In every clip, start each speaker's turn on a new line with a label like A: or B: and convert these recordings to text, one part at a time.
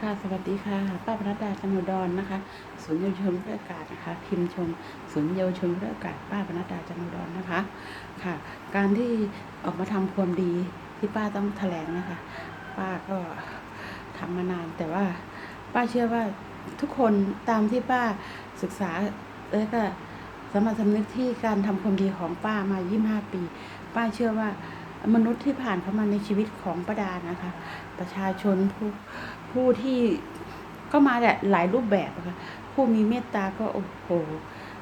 A: ค่ะ สวัสดีค่ะ ป้าพนัดดาจันโดอนนะคะ ศูนย์เยาวชนเพื่ออากาศนะคะ พิมพ์ชม ศูนย์เยาวชนเพื่ออากาศ ป้าพนัดดาจันโดอนนะคะ ค่ะ การที่ออกมาทำความดีที่ป้าต้องแถลงนะคะ ป้าก็ทำมานาน แต่ว่าป้าเชื่อว่าทุกคนตามที่ป้าศึกษาแล้วก็สมาสำนึกที่การทำความดีของป้ามา 25 ปี ป้าเชื่อว่า มนุษย์ที่ผ่านเข้ามาในชีวิตของป้าดานะคะ ประชาชนผู้ผู้ที่ก็มาแหละหลายรูปแบบะค่ะผู้มีเมตตาก็โอ้โห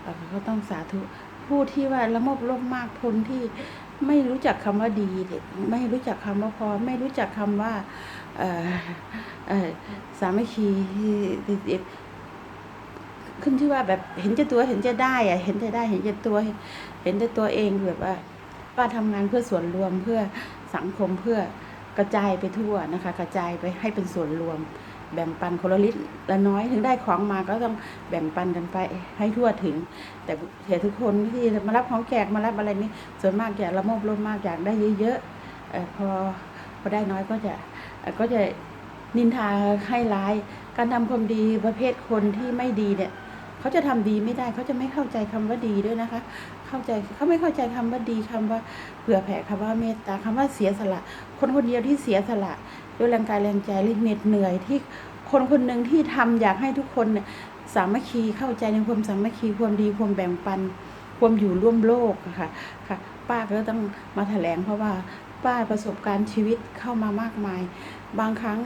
A: เอ่อก็ต้องสาธุผู้ที่ว่าละโมบโลภมากคนที่ไม่รู้จักคำว่าดีไม่รู้จักคำว่าพอ ไม่รู้จักคำว่าเอ่อเอ่อสามัคคีขึ้นที่ว่าแบบเห็นแก่ตัวเห็นจะได้อะเห็นจะได้ เห็นจะตัว เห็นแต่ตัวเองแบบว่า ป้าทำงานเพื่อส่วนรวมเพื่อสังคมเพื่อกระจายไปทั่วนะคะ กระจายไปให้เป็นส่วนรวม แบ่งปันคนละลิตรละน้อยถึงได้ของมาก็ต้องแบ่งปันกันไปให้ทั่วถึง แต่เสียทุกคนที่มารับของแขกมารับอะไรนี่ส่วนมากอยากละโมบโลภมากอยากได้เยอะๆเออพอพอได้น้อยก็จะก็จะนินทาให้ร้าย การทำความดีประเภทคนที่ไม่ดีเนี่ย เขาจะทำดีไม่ได้เขาจะไม่เข้าใจคำว่าดีด้วยนะคะ เข้าใจเขาไม่เข้าใจคำว่าดีคำว่าเผื่อแผ่คำว่าเมตตาคำว่าเสียสละ คนคนเดียวที่เสียสละด้วยแรงกายแรงใจหรือเหน็ดเหนื่อยที่คนคนหนึ่งที่ทำอยากให้ทุกคนเนี่ยสามัคคีเข้าใจในความสามัคคีความดีความแบ่งปัน ความอยู่ร่วมโลกค่ะค่ะ ป้าก็ต้องมาแถลงเพราะว่าป้าประสบการณ์ชีวิตเข้ามามากมาย บางครั้ง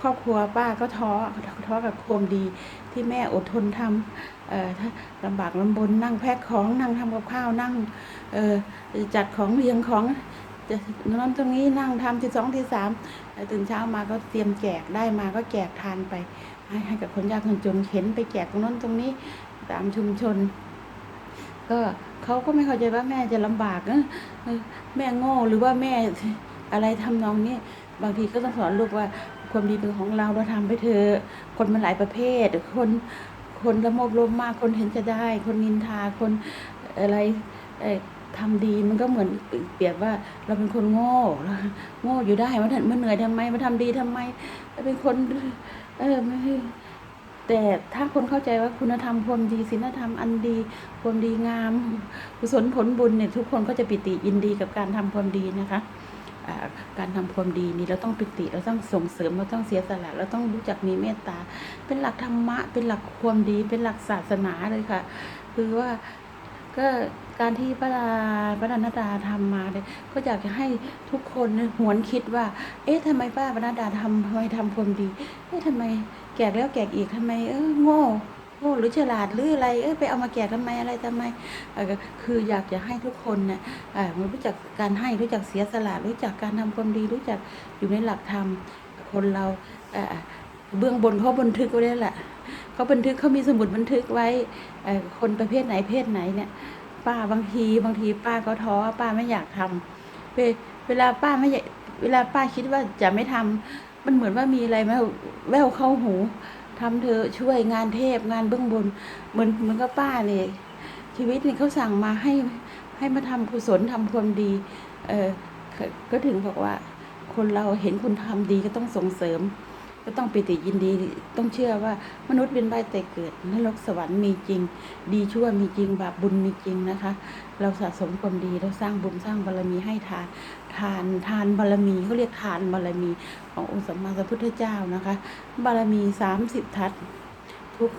A: ครอบครัวป้าก็ท้อท้อกับความดีที่แม่อดทนทำเอ่อถ้าลำบากลำบนนั่งแพ็คของนั่งทำกับข้าวนั่งเอจัดของเรียงของจะนอนตรงนี้นั่งทำที่สองที่สามตื่นเช้ามาก็เตรียมแจกได้มาก็แจกทานไป ให้กับคนยากคนจนเข็นไปแจกตรงนั้นตรงนี้ตามชุมชน ก็เขาก็ไม่เข้าใจว่าแม่จะลำบากนะแม่โง่หรือว่าแม่อะไรทำนองนี้บางทีก็ต้องสอนลูกว่า ความดีเป็นของเราเราทำไปเถอะคนมันหลายประเภท คนคนละโมบลภมากคนเห็นจะได้ คนนินทาคนอะไรเอ่อทำดีมันก็เหมือนเปรียบว่าเราเป็นคนโง่โง่อยู่ได้มันมันเหนื่อยทำไมมาทำดีทำไมเป็นคน เออไม่แต่ถ้าคนเข้าใจว่าคุณธรรมความดีศีลธรรมอันดีความดีงามกุศลผลบุญเนี่ยทุกคนก็จะปิติยินดีกับการทำความดีนะคะ การทำความดีนี่เราต้องปิติเราต้องส่งเสริมเราต้องเสียสละเราต้องรู้จักมีเมตตา เป็นหลักธรรมะ เป็นหลักความดี เป็นหลักศาสนาเลยค่ะ คือว่าก็การที่พระดาพระดานาดาทำมาเนี่ยก็อยากจะให้ทุกคนหวนคิดว่า เอ๊ะทำไมป้าพระนาดาทำทำไมทำความดี เอ๊ะทำไมแกกแล้วแกกอีกทำไมเออโง่ โง่หรือฉลาดหรืออะไรเออไปเอามาแกกทำไมอะไรทำไมเออก็คืออยากจะให้ทุกคนเนี่ยรู้จักการให้รู้จักเสียสละรู้จักการทำความดีรู้จักอยู่ในหลักธรรมคนเราเบื้องบนเขาบันทึกไว้แล้วแหละเขาบันทึกเขามีสมุดบันทึกไว้คนประเภทไหนเพศไหนเนี่ย ป้าบางทีบางทีป้าก็ท้อป้าไม่อยากทำเวเวลาป้าไม่เวลาป้าคิดว่าจะไม่ทำมันเหมือนว่ามีอะไรมาแววเข้าหู ทำเธอช่วยงานเทพงานเบื้องบน เหมือนเหมือนกับป้าเนี่ยชีวิตนี่เขาสั่งมาให้ให้มาทำกุศลทำความดี เออก็ก็ถึงบอกว่า คนเราเห็นคนทำดีก็ต้องส่งเสริม ก็ต้องปิติยินดีต้องเชื่อว่ามนุษย์เป็นใบแต่เกิดนรกสวรรค์มีจริง ดีชั่วมีจริงบาปบุญมีจริงนะคะ เราสะสมความดีเราสร้างบุญสร้างบารมีให้ทานทานทานบารมีเขาเรียกทานบารมีขององค์สัมมาสัมพุทธเจ้านะคะ บารมีสามสิบทัศทุก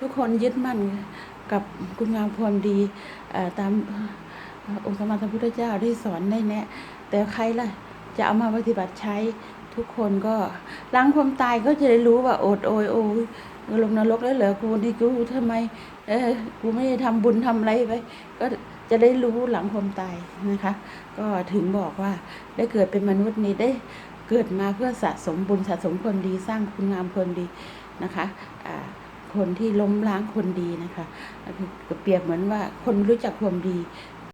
A: ทุกคนยึดมั่นกับคุณงามความดีตามองค์สมมาสัมพุทธเจ้าได้สอนได้แนะ แต่ใครล่ะ จะเอามาปฏิบัติใช้ ทุกคนก็หล้างความตายก็จะได้รู้ว่าอดโอยโอยลงนรกแล้วเหรอกูนี่กูทำไม เออกูไม่ได้ทำบุญทำอะไรไปก็จะได้รู้หลังความตายนะคะ ก็ถึงบอกว่าได้เกิดเป็นมนุษย์นี้ได้เกิดมาเพื่อสะสมบุญสะสมความดีสร้างคุณงามความดีนะคะอ่าคนที่ล้มล้างคนดีนะคะเปรียบเหมือนว่าคนรู้จักความดี